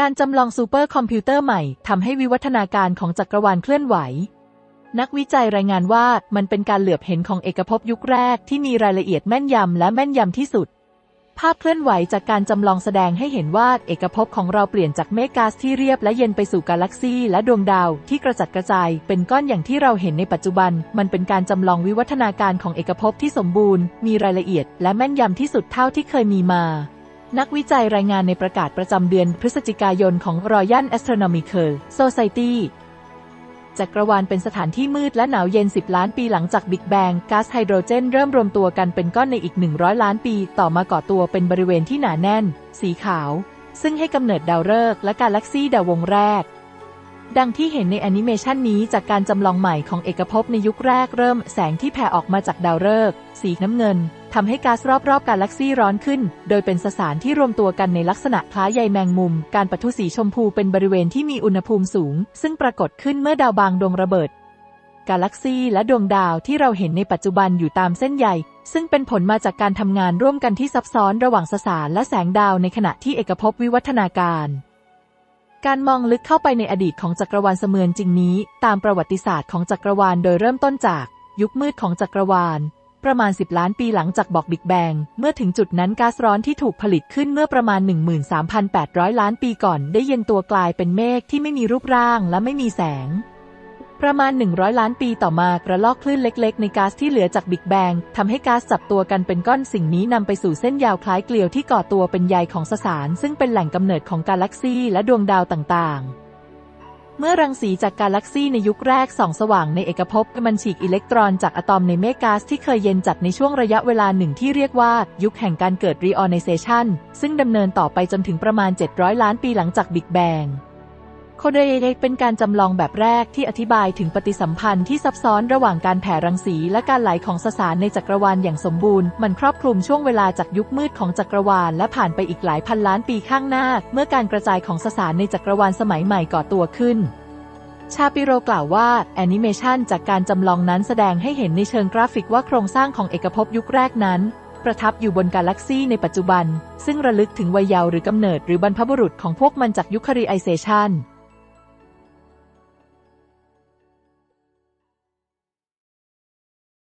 การจำลองซูเปอร์คอมพิวเตอร์ใหม่ทำให้วิวัฒนาการของจักรวาลเคลื่อนไหว นักวิจัยรายงานว่ามันเป็นการเหลือบเห็นของเอกภพยุคแรกที่มีรายละเอียดแม่นยำและแม่นยำที่สุด ภาพเคลื่อนไหวจากการจำลองแสดงให้เห็นว่าเอกภพของเราเปลี่ยนจากเมฆก๊าซที่เรียบและเย็นไปสู่กาแล็กซีและดวงดาวที่กระจัดกระจาย เป็นก้อนอย่างที่เราเห็นในปัจจุบัน มันเป็นการจำลองวิวัฒนาการของเอกภพที่สมบูรณ์ มีรายละเอียดและแม่นยำที่สุดเท่าที่เคยมีมา นักวิจัยรายงานในประกาศประจำเดือนพฤศจิกายนของ Royal Astronomical Society จักรวาลเป็นสถานที่มืดและหนาวเย็น 10 ล้านปีหลังจากบิ๊กแบงก๊าซไฮโดรเจนเริ่มรวมตัวกันเป็นก้อนในอีก 100 ล้านปี ต่อมาก่อตัวเป็นบริเวณที่หนาแน่น สีขาว ซึ่งให้กำเนิดดาวฤกษ์และกาแล็กซีดาววงแรก ดังที่เห็นในแอนิเมชันนี้จากการจำลองใหม่ของเอกภพในยุคแรกเริ่มแสงที่แผ่ออกมาจากดาวฤกษ์สีน้ำเงิน ทำให้ก๊าซรอบๆกาแล็กซี่ร้อนขึ้น โดยเป็นสสารที่รวมตัวกันในลักษณะคล้ายใยแมงมุม การปะทุสีชมพูเป็นบริเวณที่มีอุณหภูมิสูง ซึ่งปรากฏขึ้นเมื่อดาวบางดวงระเบิด กาแล็กซี่และดวงดาวที่เราเห็นในปัจจุบันอยู่ตามเส้นใยซึ่งเป็นผลมาจากการทำงานร่วมกันที่ซับซ้อนระหว่างสสารและแสงดาวในขณะที่เอกภพวิวัฒนาการการมองลึกเข้าไปในอดีตของจักรวาลเสมือนจริงนี้ ตามประวัติศาสตร์ของจักรวาลโดยเริ่มต้นจาก ยุคมืดของจักรวาล ประมาณ 10 ล้านปีหลังจากบอกบิ๊กแบง เมื่อถึงจุดนั้นก๊าซร้อนที่ถูกผลิตขึ้นเมื่อประมาณ 13,800 ล้านปีก่อน ได้เย็นตัวกลายเป็นเมฆที่ไม่มีรูปร่างและไม่มีแสง ประมาณ 100 ล้านปีต่อมากระลอกคลื่นเล็ก ๆ ในก๊าซที่เหลือจากบิ๊กแบงทำให้ก๊าซจับตัวกันเป็นก้อนสิ่งนี้นำไปสู่เส้นยาวคล้ายเกลียวที่ก่อตัวเป็นใยของสสาร ซึ่งเป็นแหล่งกำเนิดของกาแล็กซีและดวงดาวต่างๆ เมื่อรังสีจากกาแล็กซีในยุคแรกส่องสว่างในเอกภพมันฉีกอิเล็กตรอนจากอะตอมในเมฆก๊าซที่เคยเย็นจัดในช่วงระยะเวลาหนึ่งที่เรียกว่า ยุคแห่งการเกิดรีออไนเซชันซึ่งดำเนินต่อไปจนถึงประมาณ 700 ล้านปีหลังจากบิ๊กแบง โคเดเดเป็นการจำลองแบบแรกที่อธิบายถึงปฏิสัมพันธ์ที่ซับซ้อนระหว่างการแผ่รังสีและการไหลของสสารในจักรวาลอย่างสมบูรณ์ มันครอบคลุมช่วงเวลาจากยุคมืดของจักรวาลและผ่านไปอีกหลายพันล้านปีข้างหน้า เมื่อการกระจายของสสารในจักรวาลสมัยใหม่ก่อตัวขึ้นชาปิโรกล่าวว่าแอนิเมชันจากการจำลองนั้นแสดงให้เห็นในเชิงกราฟิกว่าโครงสร้างของเอกภพยุคแรกนั้น ประทับอยู่บนกาแล็กซีในปัจจุบัน ซึ่งระลึกถึงวัยเยาว์หรือกำเนิดหรือบรรพบุรุษของพวกมันจากยุคคาริไอเซชัน